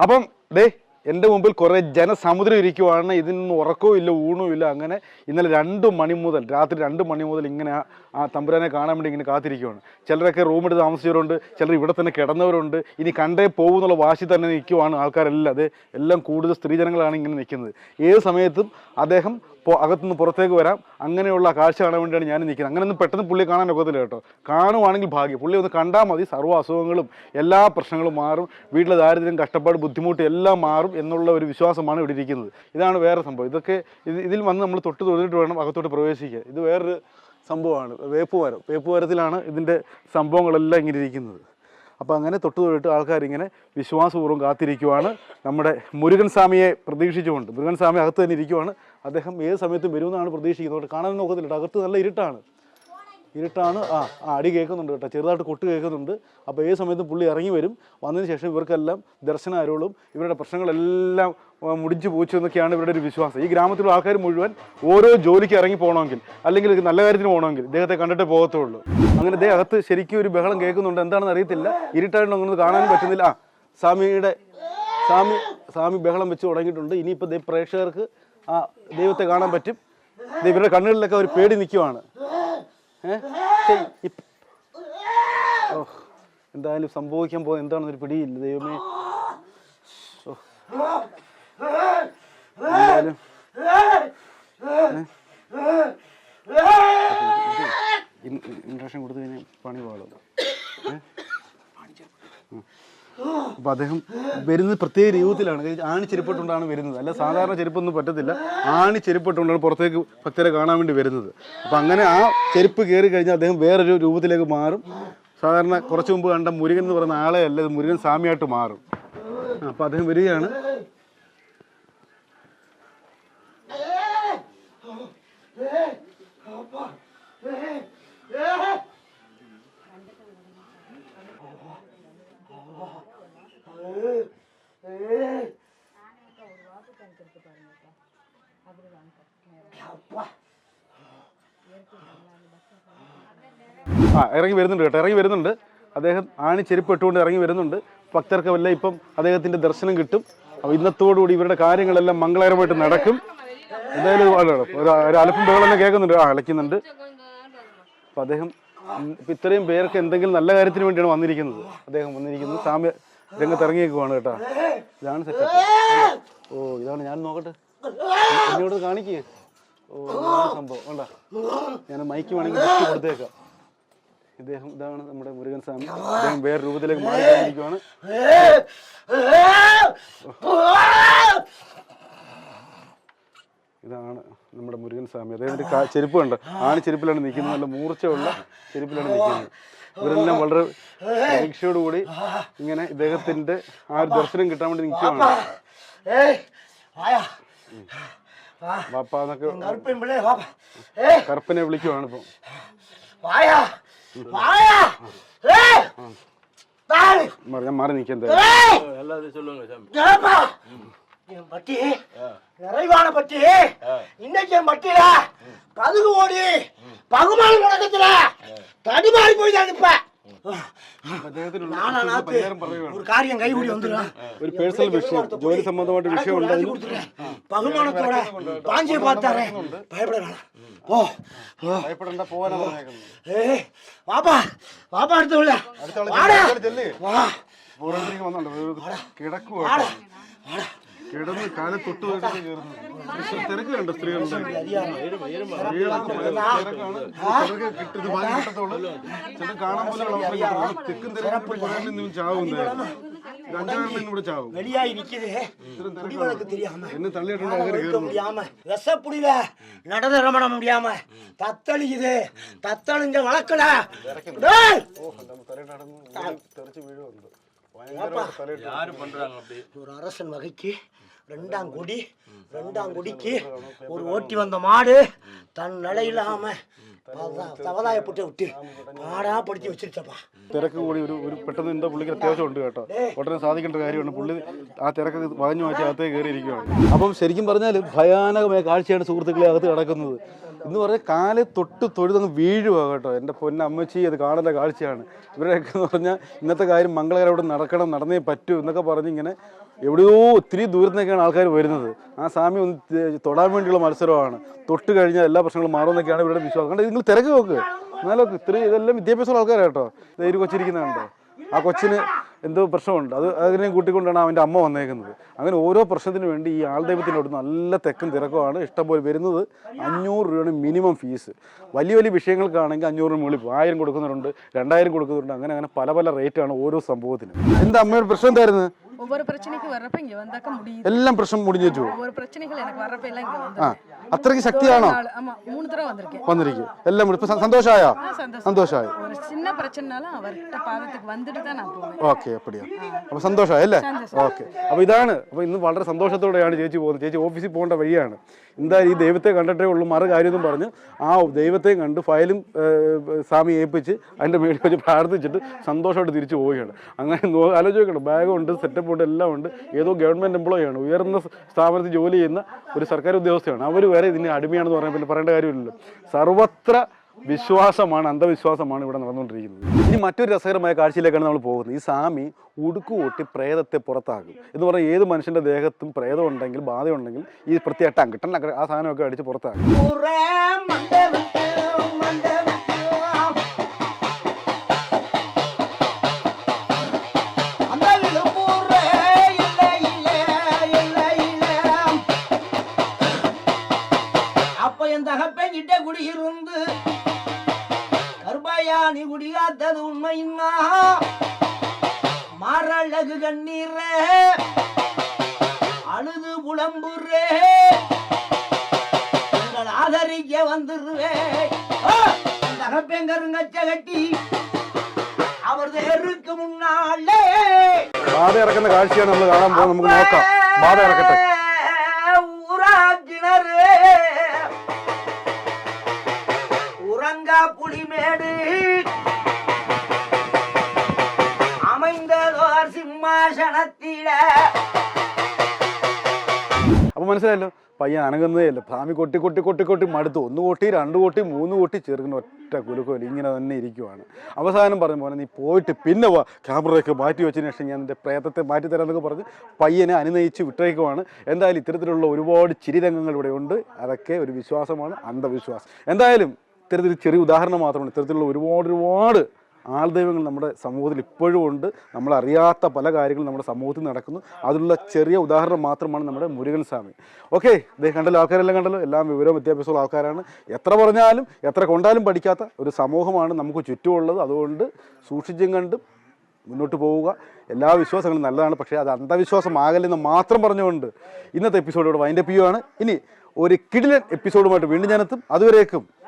അപ്പം ദേ എന്റെ മുമ്പിൽ കുറേ ജനസമുദ്രം ഇരിക്കുവാണ്. ഇതിനൊന്നും ഉറക്കവും ഇല്ല ഊണും ഇല്ല. അങ്ങനെ ഇന്നലെ രണ്ട് മണി മുതൽ രാത്രി രണ്ട് മണി മുതൽ ഇങ്ങനെ ആ- തമ്പുരാനെ കാണാൻ വേണ്ടി ഇങ്ങനെ കാത്തിരിക്കുവാണ്. ചിലരൊക്കെ റൂമെടുത്ത് താമസിച്ചവരുണ്ട് ചിലർ ഇവിടെ തന്നെ കിടന്നവരുണ്ട്. ഇനി കണ്ടേ പോകുന്നുള്ള വാശി തന്നെ നിൽക്കുവാണ് ആൾക്കാരെല്ലാം. അത് എല്ലാം കൂടുതൽ സ്ത്രീജനങ്ങളാണ് ഇങ്ങനെ നിൽക്കുന്നത്. ഏത് സമയത്തും അദ്ദേഹം അകത്തുനിന്ന് പുറത്തേക്ക് വരാം. അങ്ങനെയുള്ള കാഴ്ച കാണാൻ വേണ്ടിയാണ് ഞാൻ നിൽക്കുന്നത്. അങ്ങനെയൊന്നും പെട്ടെന്ന് പുള്ളി കാണാൻ ഒക്കത്തില്ല കേട്ടോ. കാണുവാണെങ്കിൽ ഭാഗ്യം. പുള്ളി ഒന്ന് കണ്ടാൽ മതി. സർവ അസുഖങ്ങളും എല്ലാ പ്രശ്നങ്ങളും മാറും. വീട്ടിലെ ദാരിദ്ര്യം കഷ്ടപ്പാട് ബുദ്ധിമുട്ട് എല്ലാം മാറും എന്നുള്ള ഒരു വിശ്വാസമാണ് ഇവിടെ ഇരിക്കുന്നത്. ഇതാണ് വേറെ സംഭവം. ഇതൊക്കെ ഇത് ഇതിൽ വന്ന് നമ്മൾ തൊട്ട് തൊഴിലിട്ട് വേണം അകത്തോട്ട് പ്രവേശിക്കുക ഇത് വേറൊരു സംഭവമാണ്. വേപ്പുമരം വേപ്പുമരത്തിലാണ് ഇതിന്റെ സംഭവങ്ങളെല്ലാം ഇങ്ങനെ ഇരിക്കുന്നത്. അപ്പോൾ അങ്ങനെ തൊട്ട് തൊഴിട്ട് ആൾക്കാരിങ്ങനെ വിശ്വാസപൂർവം കാത്തിരിക്കുവാണ്. നമ്മുടെ മുരുകൻ സ്വാമിയെ പ്രതീക്ഷിച്ചുകൊണ്ട്. മുരുകൻ സ്വാമി അകത്ത് തന്നെ ഇരിക്കുവാണ്. അദ്ദേഹം ഏത് സമയത്തും വരുമെന്നാണ് പ്രതീക്ഷിക്കുന്നത്. കാണാൻ നോക്കത്തില്ല. അകത്ത് നല്ല ഇരുട്ടാണ്. ഇരുട്ടാണ്. ആ ആ അടി കേൾക്കുന്നുണ്ട് കേട്ടോ. ചെറുതായിട്ട് കൊട്ട് കേൾക്കുന്നുണ്ട്. അപ്പോൾ ഏത് സമയത്തും പുള്ളി ഇറങ്ങി വരും. വന്നതിന് ശേഷം ഇവർക്കെല്ലാം ദർശനം അരുളും. ഇവരുടെ പ്രശ്നങ്ങളെല്ലാം മുടിച്ചു പോച്ചു എന്നൊക്കെയാണ് ഇവരുടെ ഒരു വിശ്വാസം. ഈ ഗ്രാമത്തിലുള്ള ആൾക്കാർ മുഴുവൻ ഓരോ ജോലിക്ക് ഇറങ്ങി പോകണമെങ്കിൽ അല്ലെങ്കിൽ നല്ല കാര്യത്തിന് പോകണമെങ്കിൽ ഇദ്ദേഹത്തെ കണ്ടിട്ട് പോകത്തുള്ളൂ. അങ്ങനെ ഇദ്ദേഹം അകത്ത് ശരിക്കും ഒരു ബഹളം കേൾക്കുന്നുണ്ട്. എന്താണെന്ന് അറിയത്തില്ല. ഇരുട്ടായിട്ട് അങ്ങനെ കാണാൻ പറ്റുന്നില്ല. ആ സ്വാമിയുടെ സ്വാമി സ്വാമി ബഹളം വെച്ച് തുടങ്ങിയിട്ടുണ്ട്. ഇനിയിപ്പോൾ പ്രേക്ഷകർക്ക് ആ ദൈവത്തെ കാണാൻ പറ്റും. ഇവരുടെ കണ്ണുകളിലൊക്കെ ഒരു പേടി നിൽക്കുവാണ്. എന്തായാലും സംഭവിക്കാൻ പോകുന്നത് എന്താണെന്നൊരു പിടിയില്ല ദൈവമേ. ഇൻഡക്ഷൻ എന്തായാലും. കൊടുത്തു കഴിഞ്ഞാൽ പണി പാടും അപ്പൊ അദ്ദേഹം വരുന്നത് പ്രത്യേക രൂപത്തിലാണ്. ആണി ചെരുപ്പിട്ടുകൊണ്ടാണ് വരുന്നത്. അല്ല സാധാരണ ചെരുപ്പൊന്നും പറ്റത്തില്ല. ആണി ചെരുപ്പിട്ടുകൊണ്ടാണ് പുറത്തേക്ക് ഭക്തരെ കാണാൻ വേണ്ടി വരുന്നത്. അപ്പൊ അങ്ങനെ ആ ചെരുപ്പ് കയറി കഴിഞ്ഞാൽ അദ്ദേഹം വേറൊരു രൂപത്തിലേക്ക് മാറും. സാധാരണ കുറച്ചു മുമ്പ് കണ്ട മുരുകൻ എന്ന് പറയുന്ന ആളെ അല്ല മുരുകൻ സ്വാമിയായിട്ട് മാറും. അപ്പൊ അദ്ദേഹം വരികയാണ്. ആ ഇറങ്ങി വരുന്നുണ്ട് കേട്ടോ ഇറങ്ങി വരുന്നുണ്ട്. അദ്ദേഹം ആണി ചെരുപ്പ് ഇട്ടുകൊണ്ട് ഇറങ്ങി വരുന്നുണ്ട്. ഭക്തർക്ക് വല്ല ഇപ്പം അദ്ദേഹത്തിന്റെ ദർശനം കിട്ടും. അപ്പോൾ ഇന്നത്തോടുകൂടി ഇവരുടെ കാര്യങ്ങളെല്ലാം മംഗളകരമായിട്ട് നടക്കും. എന്തായാലും ഒരു- ഒരു- ഒരു ഒരു അലപ്പും ബഹളം കേൾക്കുന്നുണ്ട്. ആ അലയ്ക്കുന്നുണ്ട്. അപ്പൊ അദ്ദേഹം ഇപ്പൊ ഇപ്പം ഇത്രയും പേർക്ക് എന്തെങ്കിലും നല്ല കാര്യത്തിന് വേണ്ടിയാണ് വന്നിരിക്കുന്നത്. അദ്ദേഹം വന്നിരിക്കുന്നത് സാമ്യ രംഗത്ത് ഇറങ്ങിയേക്കുവാണ് കേട്ടോ. ഇതാണ് സെറ്റ് ഓ ഇതാണ് ഞാൻ നോക്കട്ടെ. എന്നോട് കാണിക്കുക ഓ സംഭവം. ഉണ്ട ഞാൻ മൈക്ക് വേണമെങ്കിൽ കൊടുത്തേക്കാം. ഇദ്ദേഹം ഇതാണ് നമ്മുടെ മുരുകൻ സ്വാമി. അദ്ദേഹം വേറെ രൂപത്തിലേക്ക് മാറിയിരിക്കുവാണ് ഇതാണ് നമ്മുടെ മുരുകൻ സ്വാമി. അദ്ദേഹത്തിന്റെ ചെരുപ്പ് കണ്ട്? ആണ് ചെരുപ്പിലാണ് നിൽക്കുന്നത്. നല്ല മൂർച്ചയുള്ള ചെരുപ്പിലാണ് നിൽക്കുന്നത്. ഇവരെല്ലാം വളരെ പ്രതീക്ഷയോടുകൂടി ഇങ്ങനെ ഇദ്ദേഹത്തിന്റെ ആ ഒരു ദർശനം കിട്ടാൻ വേണ്ടി നിൽക്കുകയാണ് വാപ്പ എന്നൊക്കെ கருப்பின் பிள்ளை வாப்பா ஏய் കറുപ്പനെ വിളിക്കുവാണ് ഇപ്പം வாயா வாயா ஏய் தாய் മാറി- ഞാൻ மாறி നിൽക്കാൻ എന്തായാലും ஏய் எல்லாத்தையும் சொல்லுங்க சாமி ஏப்பா என் பட்டி நிறைவான பட்டி இன்னைக்கு என் பட்டியில பதுகு ஓடி பகுமானம் முடக்கத்துல தடிமாறி போய் தான் நிப்ப ഒരു കാര്യം കൈകൂടി ഒരു പേഴ്സണൽ വിഷയം ജോലി സംബന്ധമായിട്ട് വിഷയം ഉണ്ടായിരുന്നു ബഹുമാനത്തോടെ പാഞ്ചിയെ പാത്താറേ ഭയപ്പെടാണ് ഓ ഭയപ്പെടണ്ട പോവാനാ ഏ വാപ്പാ വാപ്പാ അടുത്തുള്ള അടുത്തുള്ള വാ കിടക്കുവാ ആള് வாடா ചെല്ല്, അടുത്ത ചെല്ല്. வா ഓരോരുത്തർക്ക് വന്നുണ്ട് കിടക്കുക வாடா வாடா കിടന്ന് കാലം തൊട്ട് പോയിട്ട് കയറുന്നു തിരക്ക് കണ്ടോ സ്ത്രീകളുടെ அதிகாரம் സ്ത്രീകൾക്ക് തിരക്കാണ് ചിലർക്ക് കിട്ടുന്നത് ഭാഗ്യം കിട്ടത്തുള്ളൂ ചിലർ കാണാൻ പോലും അവസരം കിട്ടും തെക്കും തിരക്കും ചാവും എന്തായാലും ഇത് അഞ്ചാറിനും ഇവിടെ ചാവും வெளியாகி நிக்குது குடிவழக்கு தெரியாம എന്നെ തള്ളിയിട്ടുണ്ട് ആൾക്കാർ இருக்க കയറുന്നു முடியாம விஷப்புடியில நடதரம் பண்ண முடியாம தத்தளிக்குது தத்தளிஞ்ச வழக்குல டேய்! തെറിച്ച് വീഴുന്നുണ്ട് ഭയങ്കരമായിട്ട് തലയിട്ട് யாரு பண்றாங்க அப்படி ஒரு அரசன் வகைக்கு ரெண்டாம் கொடி ரெண்டாம் கொடிக்கு ஒரு ஓட்டி வந்த மாடு தன் நிலையில்லாம சவதாயப்பட்டு விட்டு மாடா படிச்சு வச்சிருச்சப்பா തിരക്ക് കൂടി ഒരു ഒരു പെട്ടെന്ന് എന്തോ പുള്ളിക്ക് അത്യാവശ്യം ഉണ്ട് കേട്ടോ ഉടനെ സാധിക്കേണ്ട കാര്യമാണ് പുള്ളി ആ തിരക്ക് വകഞ്ഞു മാറ്റി അകത്തേക്ക് കയറിയിരിക്കുകയാണ് അപ്പം ശരിക്കും പറഞ്ഞാൽ ഭയാനകമായ കാഴ്ചയാണ് സുഹൃത്തുക്കളെ അകത്ത് കിടക്കുന്നത് എന്ന് പറഞ്ഞാൽ കാൽ തൊട്ട് തൊഴുതങ്ങ് വീഴുക കേട്ടോ. എന്റെ പൊന്നമ്മച്ചി അത് കാണേണ്ട കാഴ്ചയാണ്. ഇവരൊക്കെ എന്ന് പറഞ്ഞാൽ ഇന്നത്തെ കാര്യം മംഗളകരം അവിടെ നടക്കണം നടന്നേ പറ്റൂ എന്നൊക്കെ പറഞ്ഞ് ഇങ്ങനെ എവിടെയോ ഒത്തിരി ദൂരത്തു നിന്നൊക്കെയാണ് ആൾക്കാർ വരുന്നത്. ആ സ്വാമി ഒന്ന് തൊടാൻ വേണ്ടിയുള്ള മത്സരമാണ്. തൊട്ട് കഴിഞ്ഞാൽ എല്ലാ പ്രശ്നങ്ങളും മാറുമെന്നൊക്കെയാണ് ഇവരുടെ വിശ്വാസം. കണ്ടത് നിങ്ങൾ തിരക്ക് നോക്ക്. എന്നാലും ഇത്രയും ഇതെല്ലാം വിദ്യാഭ്യാസമുള്ള ആൾക്കാരാണ് കേട്ടോ. ധൈര്യം കൊച്ചിരിക്കുന്നുണ്ടോ. ആ കൊച്ചിന് എന്തോ പ്രശ്നമുണ്ട്. അത് അതിനെ കൂട്ടിക്കൊണ്ടാണ് അവന്റെ അമ്മ വന്നേക്കുന്നത്. അങ്ങനെ ഓരോ പ്രശ്നത്തിന് വേണ്ടി ഈ ആൾ ദൈവത്തിനോട് നല്ല തെക്കും തിരക്കുമാണ്. ഇഷ്ടംപോലെ വരുന്നത് അഞ്ഞൂറ് രൂപയാണ് മിനിമം ഫീസ്. വലിയ വലിയ വിഷയങ്ങൾക്കാണെങ്കിൽ അഞ്ഞൂറ് മുകളിൽ ആയിരം കൊടുക്കുന്നവരുണ്ട് രണ്ടായിരം കൊടുക്കുന്നവരുണ്ട്. അങ്ങനെ അങ്ങനെ പല പല റേറ്റാണ് ഓരോ സംഭവത്തിനും. എന്താ അമ്മയുടെ പ്രശ്നം എന്തായിരുന്നു? ஒவ்வொரு பிரச்சனைக்கு வர்றப்ப இங்க வந்தாக்க முடியுது എല്ലാം പ്രശ്നം മുടിഞ്ഞു വെച്ചു ஒவ்வொரு பிரச்சனைகள் எனக்கு வர்றப்ப எல்லாம் இங்க ആ வந்து അത്രയ്ക്ക് ശക്തിയാണോ ஆமா மூணு தடவை வந்திருக்கேன் വന്നിരിക്കും എല്ലാം ഇപ്പൊ സന്തോഷമായ சந்தோஷம் സന്തോഷമായി ஒரு சின்ன பிரச்சனைனாலும் அவர்கிட்ட பாதத்துக்கு வந்துட்டு தான் நான் போவேன் ഓക്കെ അപ്പടിയാ അപ്പൊ സന്തോഷമായി അല്ലേ ഓക്കെ അപ്പൊ ഇതാണ് അപ്പൊ ഇന്ന് വളരെ സന്തോഷത്തോടെയാണ് ചേച്ചി പോകുന്നത് ചേച്ചി ഓഫീസിൽ പോകേണ്ട വഴിയാണ് എന്തായാലും ഈ ദൈവത്തെ കണ്ടിട്ടേ ഉള്ളൂ മറു കാര്യമെന്നും പറഞ്ഞ് ആ ദൈവത്തെ കണ്ട് ഫയലും ഏഹ്, സ്വാമി ഏൽപ്പിച്ച് അതിന്റെ മേളിൽ വെച്ച് പ്രാർത്ഥിച്ചിട്ട് സന്തോഷമായിട്ട് തിരിച്ചു പോവുകയാണ് അങ്ങനെ നോ- ആലോചിക്കണം ബാഗുണ്ട് സെറ്റപ്പ് ഉണ്ട് എല്ലാം ഉണ്ട്. ഏതോ ഗവൺമെന്റ് എംപ്ലോയി ആണ് ഉയർന്ന സ്ഥാപനത്തിൽ ജോലി ചെയ്യുന്ന ഒരു സർക്കാർ ഉദ്യോഗസ്ഥയാണ്. അവർ വരെ ഇതിന് അടിമയാണെന്ന് പറഞ്ഞാൽ പിന്നെ പറയേണ്ട കാര്യമില്ലല്ലോ. സർവത്ര വിശ്വാസമാണ് അന്ധവിശ്വാസമാണ് ഇവിടെ നടന്നുകൊണ്ടിരിക്കുന്നത്. ഇനി മറ്റൊരു രസകരമായ കാഴ്ചയിലേക്കാണ് നമ്മൾ പോകുന്നത്. ഈ സ്വാമി ഉടുക്കു കൂട്ടി പ്രേതത്തെ പുറത്താക്കും. എന്ന് പറഞ്ഞാൽ ഏത് മനുഷ്യന്റെ ദേഹത്തും പ്രേതം ഉണ്ടെങ്കിൽ ബാധയുണ്ടെങ്കിൽ ഈ പ്രത്യേക ടങ്കിട്ടൻ ആ സാധനമൊക്കെ അടിച്ച് പുറത്താക്കും. குடிகாத்தது உண்மைன்னா மாரழகு கண்ணீரே அழுது புலம்புறே உங்கள் ஆதரிக்க வந்துருவே தகப்பெங்கருங்கச்ச கட்டி அவர் தேருக்கு முன்னாலே ബാധ ഇറക്കുന്ന കാഴ്ചയാണ് നമ്മൾ കാണാൻ പോകുന്നത് നമുക്ക് നോക്കാം ബാധ ഇറക്കട്ടെ സിംഹാസനത്തില അപ്പൊ മനസ്സിലായല്ലോ? പയ്യൻ അനങ്ങുന്നതല്ല ഭാമി കൊട്ടി കൊട്ടി കൊട്ടി കൊട്ടി മടുത്തു. ഒന്ന് കൊട്ടി രണ്ട് കൊട്ടി മൂന്ന് കൊട്ടി ചെറുക്കുന്ന ഒറ്റ കുലുക്കോലി. ഇങ്ങനെ തന്നെ ഇരിക്കുവാണ്. അവസാനം പറഞ്ഞ പോലെ നീ പോയിട്ട് പിന്നെ വാ. ക്യാമറയൊക്കെ മാറ്റി വെച്ചതിന് ശേഷം ഞാൻ എന്റെ പ്രേതത്തെ മാറ്റി തരാമെന്നൊക്കെ പറഞ്ഞ് പയ്യനെ അനുനയിച്ച് വിട്ടേക്കുവാണ്. എന്തായാലും ഇത്തരത്തിലുള്ള ഒരുപാട് ചിരിരംഗങ്ങൾ ഇവിടെ ഉണ്ട്. അതൊക്കെ ഒരു വിശ്വാസമാണ് അന്ധവിശ്വാസം. എന്തായാലും ഇത്തരത്തിൽ ചെറിയ ഉദാഹരണം മാത്രമാണ്. ഇത്തരത്തിലുള്ള ഒരുപാട് ഒരുപാട് ആൾദൈവങ്ങൾ നമ്മുടെ സമൂഹത്തിൽ ഇപ്പോഴും ഉണ്ട്. നമ്മൾ അറിയാത്ത പല കാര്യങ്ങളും നമ്മുടെ സമൂഹത്തിൽ നടക്കുന്നു. അതിനുള്ള ചെറിയ ഉദാഹരണം മാത്രമാണ് നമ്മുടെ മുരുകൻ സ്വാമി. ഓക്കെ ഇതേ കണ്ടല്ലോ ആൾക്കാരെല്ലാം കണ്ടല്ലോ? എല്ലാം വിവരം വിദ്യാഭ്യാസമുള്ള ആൾക്കാരാണ്. എത്ര പറഞ്ഞാലും എത്ര കൊണ്ടാലും പഠിക്കാത്ത ഒരു സമൂഹമാണ് നമുക്ക് ചുറ്റുമുള്ളത്. അതുകൊണ്ട് സൂക്ഷിച്ചും കണ്ടും മുന്നോട്ട് പോവുക. എല്ലാ വിശ്വാസങ്ങളും നല്ലതാണ് പക്ഷേ അത് അന്ധവിശ്വാസമാകല്ലെന്ന് മാത്രം പറഞ്ഞുകൊണ്ട് ഇന്നത്തെ എപ്പിസോഡ് ഇവിടെ വൈൻഡപ്പ് ചെയ്യുവാണ്. ഇനി ഒരു കിടിലൻ എപ്പിസോഡുമായിട്ട് വീണ്ടും ഞാനെത്തും അതുവരേക്കും